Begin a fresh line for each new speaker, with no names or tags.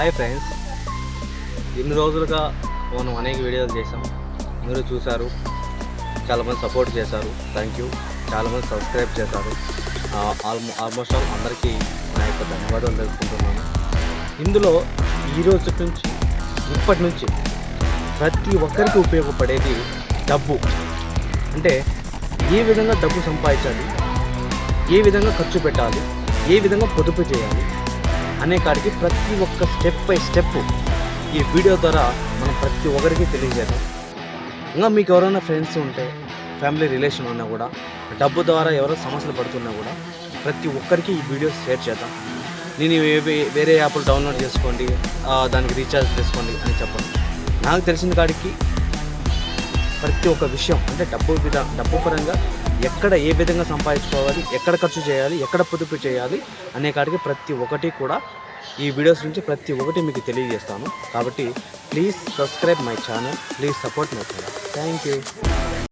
Hi friends ఇన్ని రోజులుగా మనం అనేక వీడియోలు చేసాం మీరు చూశారు. చాలామంది సపోర్ట్ చేశారు. థ్యాంక్ యూ చాలామంది సబ్స్క్రైబ్ చేశారు. ఆల్మో ఆల్మోస్ట్ ఆల్ అందరికీ నా యొక్క ధన్యవాదాలు తెలుసుకుంటున్నాను ఇందులో ఈ రోజు నుంచి ఇప్పటి నుంచి ప్రతి ఒక్కరికి ఉపయోగపడేది డబ్బు. అంటే ఏ విధంగా డబ్బు సంపాదించాలి? ఏ విధంగా ఖర్చు పెట్టాలి? ఏ విధంగా పొదుపు చేయాలి? అనే కాడికి ప్రతి ఒక్క స్టెప్ బై స్టెప్ ఈ వీడియో ద్వారా మనం ప్రతి ఒక్కరికి తెలియజేద్దాం. ఇంకా మీకు ఎవరైనా ఫ్రెండ్స్ ఉంటే ఫ్యామిలీ రిలేషన్ ఉన్నా కూడా డబ్బు ద్వారా ఎవరో సమస్యలు పడుతున్నా కూడా ప్రతి ఒక్కరికి ఈ వీడియో షేర్ చేద్దాం. నేను వేరే యాప్లు డౌన్లోడ్ చేసుకోండి దానికి రీఛార్జ్ చేసుకోండి అని చెప్పండి నాకు తెలిసిన కాడికి ప్రతి ఒక్క విషయం అంటే డబ్బు విధ డబ్బు పరంగా ఎక్కడ ఏ విధంగా సంపాదించుకోవాలి ఎక్కడ ఖర్చు చేయాలి ఎక్కడ పొదుపు చేయాలి అనే కాడికి ప్రతి ఒక్కటి కూడా ఈ వీడియోస్ నుంచి ప్రతి ఒక్కటి మీకు తెలియజేస్తాను. కాబట్టి please subscribe my channel please support my channel. Thank you.